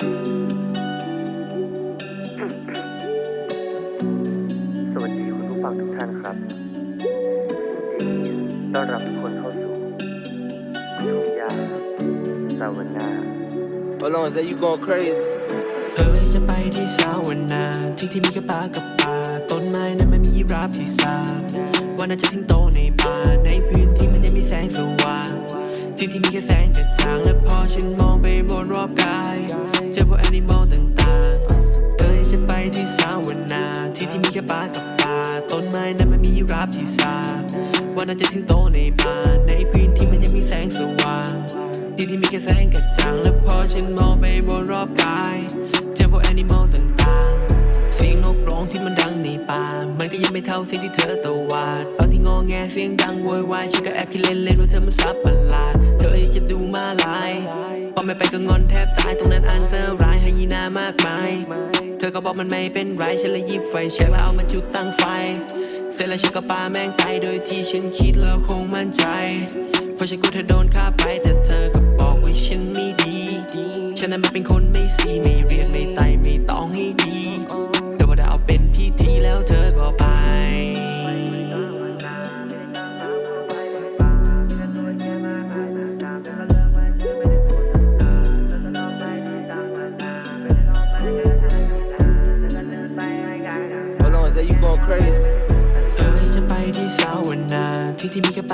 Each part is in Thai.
สวัสดีคุณผู้ฟังทุกท่านครับยินดีต้อนรับทุกคนเข้าสู่ทุ่งหญ้าสาวนา Hold on, say you going crazy. เอ้ยจะไปที่สาวนาที่ที่มีแค่ป่ากับป่าต้นไม้นั้นมันมียีราฟที่สาว่าน่าจะสิงโตในป่าในพื้ ว่าน่าจะสิงโตในป่าในพื้นที่มันยังมีแสงสว่างที่ที่มีแค่แสงกระจ่างและพอฉันมองไปบนรอบกายเจอพวกแอนิมอลต่างๆเสียงนกร้องที่มันดังในป่ามันก็ยังไม่เท่าเสียงที่เธอตวาดบางที่งอแงเสียงดังโวยวายฉันก็แอบคิดเล่นๆว่าเธอมันซับประหลาดเธออยากจะดูมาลายพอไม่ไปก็งอนแทบตายตรงนั้นอันตรายให้ยีนามากมายเธอก็บอกมันไม่เป็นไรฉันเลยหยิบไฟแช็กแล้วเอามาจุดตั้งไฟ เสร็จแล้วฉันก็ปาแม่งไปโดยที่ฉันคิดแล้วคงมั่นใจ เพราะฉันกลัวเธอโดนฆ่าไปแต่เธอก็บอกว่าฉันไม่ดี ฉันนั้นมันเป็นคนไม่ซี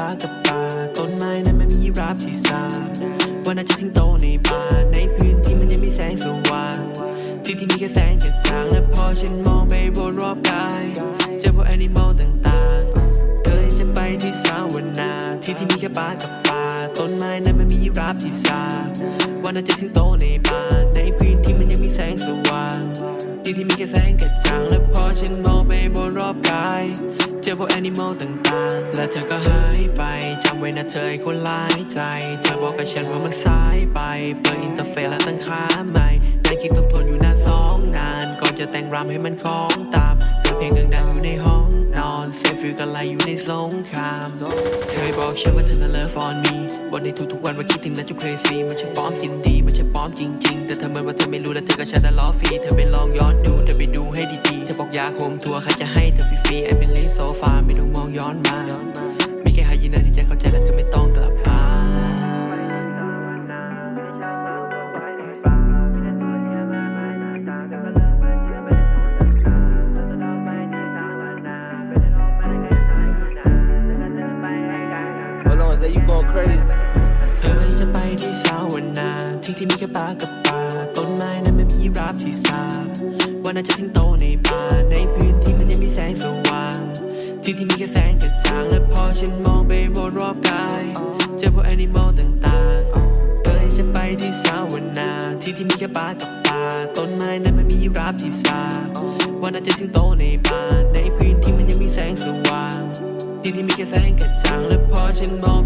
ากับป่าต้นไม้นั้นมันมียีราฟที่สาว่าน่าจะสิงโตในป่าในพื้นที่มันยังมีแสงสว่างที่ที่มีแค่แสงกระจ่างและพอฉันมองไปบนรอบกายเจอพวกแอนิมอลต่างๆเอ้ยจะไปที่สาวนา ที่ที่มีแค่ป่ากับป่าต้นไม้นั้นมันมียีราฟที่สาว่าน่าจะสิงโตในป่าในพื้นที่มัน ยไปจำไว้นะเธอไอ้คนร้ายใจ เธอบอกกับฉันว่ามันสายไปเปิดอินเทอร์เฟซและตั้งค่าใหม่นั่งคิดทบทวนอยู่นานสองนานก่อนจะแต่งรำให้มันคล้องตามเปิดเพลงดังๆอยู่ในห้องนอนเซฟฟิลกันไลอยู่ในสงคราม เคยบอกฉันว่าเธอน่ะเลิฟออนมีวันในทุกๆวันว่าคิดถึงนะจุ crazy มันจะป้อมสินดีมันจะป้อมจริงๆ แต่เธอเหมือนว่าเธอไม่รู้และเธอก็ฉันน่ะล้อฟรีเธอไปลองย้อนดูเธอไปดูให้ดีๆเธอบอกอยากโฮมทัวร์ใครจะให้เธอฟรีๆ I believe so far crazy. เอ้ยจะไปที่สาวนาที่ที่มีแค่ป่ากับป่าต้นไม้นั้นไมันมีราฟที่สาว่าน่าจะสิงโตในป่าในพื้นที่มันยังมีแสงสว่างที่ที่มีแค่แสงกระจ่างและพอฉันมองไปบนรอบกายเจอพวกแอนิมอลต่างๆเอ้ยจะไปที่สาวนาที่ที่มีแค่ป่ากับป่าต้นไม้นั้นไมันมีราฟที่สาว่าน่าจะสิงโตในป่าในพื้นที่มันยังมีแสงสว่างที่ที่มีแค่แสงกระจ่างและพอฉันมอง